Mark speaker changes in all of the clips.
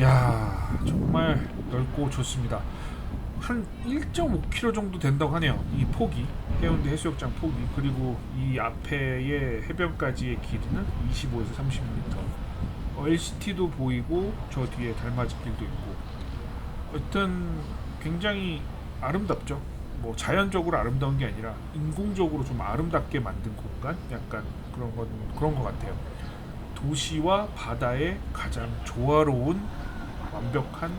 Speaker 1: 야 정말 넓고 좋습니다. 한 1.5km 정도 된다고 하네요. 이 폭이 해운대 해수욕장 폭이 그리고 이 앞에의 해변까지의 길이는 25에서 30m. 어, LCT도 보이고 저 뒤에 달맞이길도 있고. 여튼 굉장히 아름답죠. 뭐 자연적으로 아름다운 게 아니라 인공적으로 좀 아름답게 만든 공간, 약간 그런 건 그런 것 같아요. 도시와 바다의 가장 조화로운 완벽한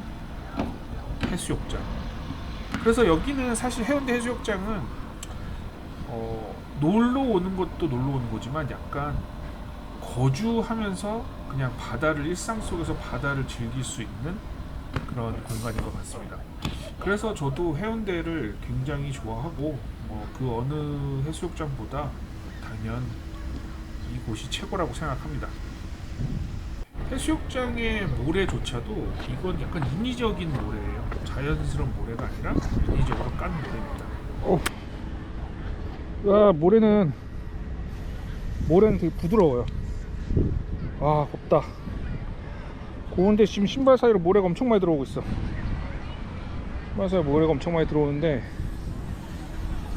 Speaker 1: 해수욕장. 그래서 여기는 사실 해운대 해수욕장은 어, 놀러 오는 것도 놀러 오는 거지만 약간 거주하면서 그냥 바다를 일상 속에서 바다를 즐길 수 있는 그런 공간인 것 같습니다. 그래서 저도 해운대를 굉장히 좋아하고 뭐 그 어느 해수욕장보다 단연 이곳이 최고라고 생각합니다. 해수욕장의 모래조차도 이건 약간 인위적인 모래예요. 자연스러운 모래가 아니라 인위적으로 깐 모래입니다.
Speaker 2: 아 모래는 모래는 되게 부드러워요. 아 덥다. 고운데 지금 신발 사이로 모래가 엄청 많이 들어오고 있어. 신발 사이로 모래가 엄청 많이 들어오는데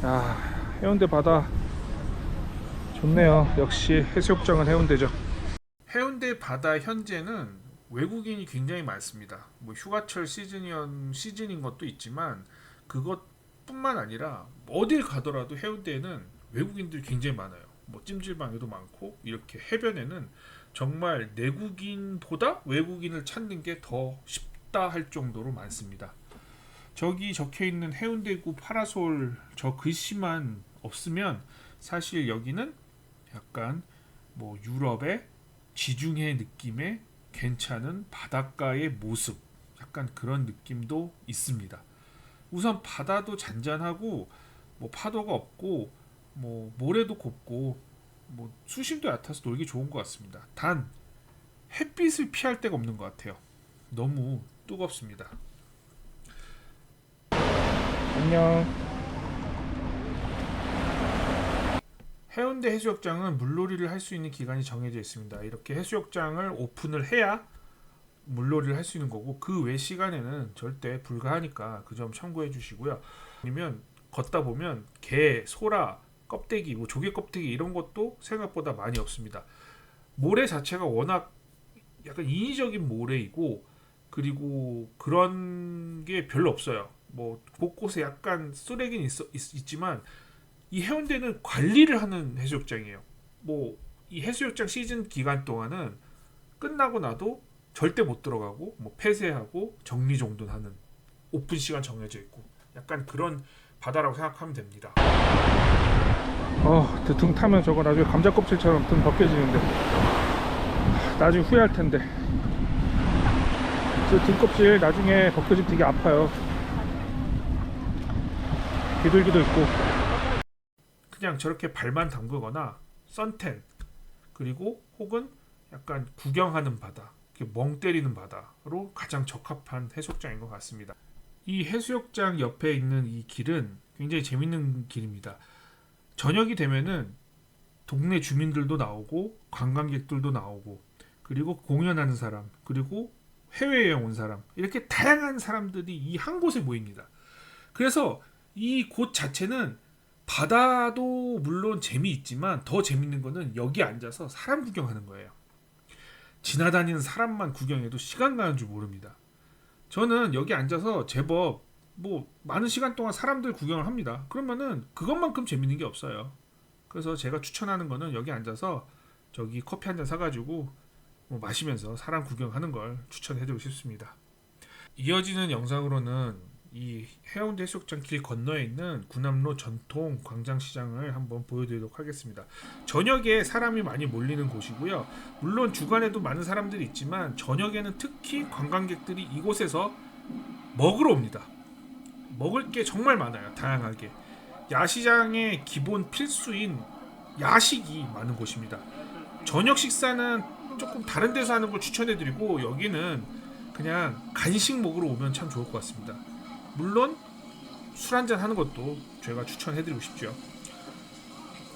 Speaker 2: 아 해운대 바다 좋네요. 역시 해수욕장은 해운대죠.
Speaker 1: 해운대 바다 현재는 외국인이 굉장히 많습니다. 뭐 휴가철 시즌이ον 시즌인 것도 있지만 그것뿐만 아니라 어딜 가더라도 해운대에는 외국인들이 굉장히 많아요. 뭐 찜질방에도 많고 이렇게 해변에는 정말 내국인보다 외국인을 찾는 게 더 쉽다 할 정도로 많습니다. 저기 적혀 있는 해운대구 파라솔 저 글씨만 없으면 사실 여기는 약간 뭐 유럽의 지중해 느낌의 괜찮은 바닷가의 모습 약간 그런 느낌도 있습니다. 우선 바다도 잔잔하고 뭐 파도가 없고 뭐 모래도 곱고 뭐 수심도 얕아서 놀기 좋은 것 같습니다. 단 햇빛을 피할 데가 없는 것 같아요. 너무 뜨겁습니다.
Speaker 2: 안녕.
Speaker 1: 해운대 해수욕장은 물놀이를 할 수 있는 기간이 정해져 있습니다. 이렇게 해수욕장을 오픈을 해야 물놀이를 할 수 있는 거고 그 외 시간에는 절대 불가하니까 그 점 참고해 주시고요. 아니면 걷다 보면 개, 소라, 껍데기, 뭐 조개 껍데기 이런 것도 생각보다 많이 없습니다. 모래 자체가 워낙 약간 인위적인 모래이고 그리고 그런 게 별로 없어요. 뭐 곳곳에 약간 쓰레기는 있, 있, 있지만 이 해운대는 관리를 하는 해수욕장이에요. 뭐 이 해수욕장 시즌 기간 동안은 끝나고 나도 절대 못 들어가고 뭐 폐쇄하고 정리정돈하는 오픈 시간 정해져 있고 약간 그런 바다라고 생각하면 됩니다.
Speaker 2: 어, 등 타면 저거 나중에 감자 껍질처럼 등 벗겨지는데 나중에 후회할 텐데. 저 등껍질 나중에 벗겨지면 되게 아파요. 비둘기도 있고.
Speaker 1: 그냥 저렇게 발만 담그거나 선텐 그리고 혹은 약간 구경하는 바다, 멍 때리는 바다로 가장 적합한 해수욕장인 것 같습니다. 이 해수욕장 옆에 있는 이 길은 굉장히 재밌는 길입니다. 저녁이 되면은 동네 주민들도 나오고 관광객들도 나오고 그리고 공연하는 사람 그리고 해외여행 온 사람 이렇게 다양한 사람들이 이 한 곳에 모입니다. 그래서 이 곳 자체는 바다도 물론 재미있지만 더 재밌는 거는 여기 앉아서 사람 구경하는 거예요. 지나다니는 사람만 구경해도 시간 가는 줄 모릅니다. 저는 여기 앉아서 제법 뭐 많은 시간 동안 사람들 구경을 합니다. 그러면은 그것만큼 재밌는 게 없어요. 그래서 제가 추천하는 거는 여기 앉아서 저기 커피 한 잔 사가지고 뭐 마시면서 사람 구경하는 걸 추천해드리고 싶습니다. 이어지는 영상으로는 이 해운대 해수욕장 길 건너에 있는 구남로 전통 광장시장을 한번 보여드리도록 하겠습니다. 저녁에 사람이 많이 몰리는 곳이고요. 물론 주간에도 많은 사람들이 있지만 저녁에는 특히 관광객들이 이곳에서 먹으러 옵니다. 먹을 게 정말 많아요. 다양하게. 야시장의 기본 필수인 야식이 많은 곳입니다. 저녁 식사는 조금 다른 데서 하는 걸 추천해드리고 여기는 그냥 간식 먹으러 오면 참 좋을 것 같습니다. 물론 술 한잔 하는 것도 제가 추천해드리고 싶죠.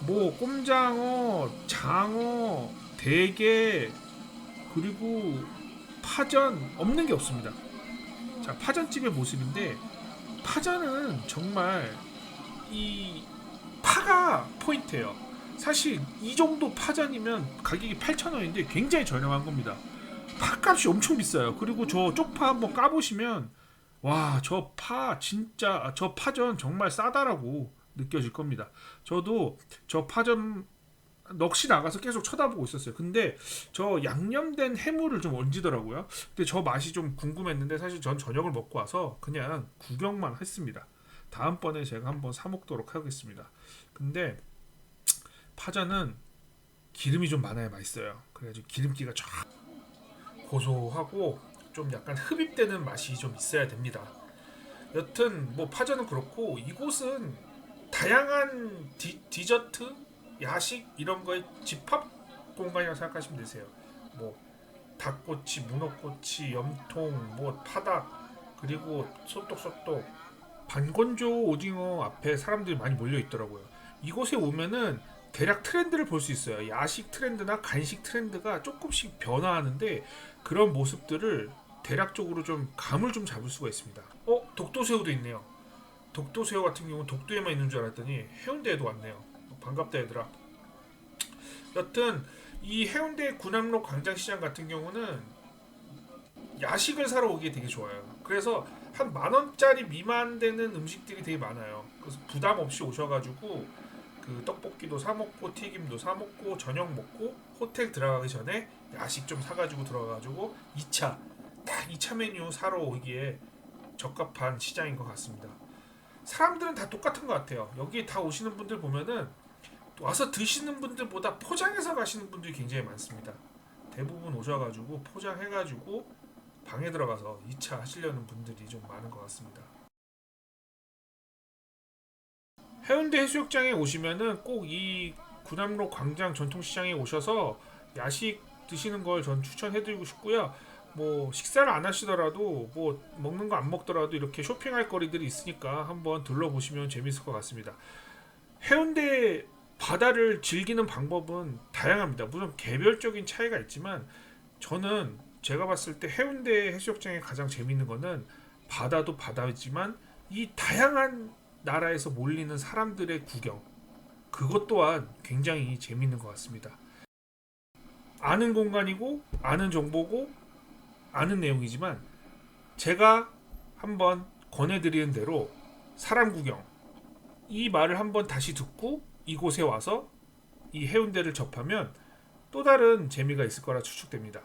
Speaker 1: 뭐 꼼장어, 장어, 대게 그리고 파전 없는 게 없습니다. 자 파전집의 모습인데 파전은 정말 이 파가 포인트예요. 사실 이 정도 파전이면 가격이 8,000원인데 굉장히 저렴한 겁니다. 파값이 엄청 비싸요. 그리고 저 쪽파 한번 까보시면 와 저 파 진짜 아, 저 파전 정말 싸다라고 느껴질 겁니다. 저도 저 파전 넋이 나가서 계속 쳐다보고 있었어요. 근데 저 양념된 해물을 좀 얹더라고요. 근데 저 맛이 좀 궁금했는데 사실 전 저녁을 먹고 와서 그냥 구경만 했습니다. 다음번에 제가 한번 사 먹도록 하겠습니다. 근데 파전은 기름이 좀 많아야 맛있어요. 그래가지고 기름기가 쫙 고소하고 좀 약간 흡입되는 맛이 좀 있어야 됩니다. 여튼 뭐 파전은 그렇고 이곳은 다양한 디, 디저트, 야식 이런 거의 집합 공간이라고 생각하시면 되세요. 뭐 닭꼬치, 문어꼬치, 염통, 뭐 파닭 그리고 소떡소떡 반건조 오징어 앞에 사람들이 많이 몰려 있더라고요. 이곳에 오면은 대략 트렌드를 볼 수 있어요. 야식 트렌드나 간식 트렌드가 조금씩 변화하는데 그런 모습들을 대략적으로 좀 감을 좀 잡을 수가 있습니다. 어, 독도새우도 있네요. 독도새우 같은 경우는 독도에만 있는 줄 알았더니 해운대에도 왔네요. 반갑다 얘들아. 여튼 이 해운대 군함로 광장시장 같은 경우는 야식을 사러 오기에 되게 좋아요. 그래서 한 만 원짜리 미만 되는 음식들이 되게 많아요. 그래서 부담 없이 오셔가지고 그 떡볶이도 사 먹고 튀김도 사 먹고 저녁 먹고 호텔 들어가기 전에 야식 좀 사가지고 들어가가지고 2차 딱 2차 메뉴 사러 오기에 적합한 시장인 것 같습니다. 사람들은 다 똑같은 것 같아요. 여기 다 오시는 분들 보면은 와서 드시는 분들보다 포장해서 가시는 분들이 굉장히 많습니다. 대부분 오셔가지고 포장해가지고 방에 들어가서 2차 하시려는 분들이 좀 많은 것 같습니다. 해운대 해수욕장에 오시면은 꼭 이 군함로 광장 전통시장에 오셔서 야식 드시는 걸 전 추천해드리고 싶고요. 뭐 식사를 안 하시더라도 뭐 먹는 거 안 먹더라도 이렇게 쇼핑할 거리들이 있으니까 한번 둘러보시면 재밌을 것 같습니다. 해운대 바다를 즐기는 방법은 다양합니다. 물론 개별적인 차이가 있지만 저는 제가 봤을 때 해운대 해수욕장에 가장 재밌는 거는 바다도 바다지만 이 다양한 나라에서 몰리는 사람들의 구경 그것 또한 굉장히 재밌는 것 같습니다. 아는 공간이고 아는 정보고 아는 내용이지만 제가 한번 권해드리는 대로 사람 구경 이 말을 한번 다시 듣고 이곳에 와서 이 해운대를 접하면 또 다른 재미가 있을 거라 추측됩니다.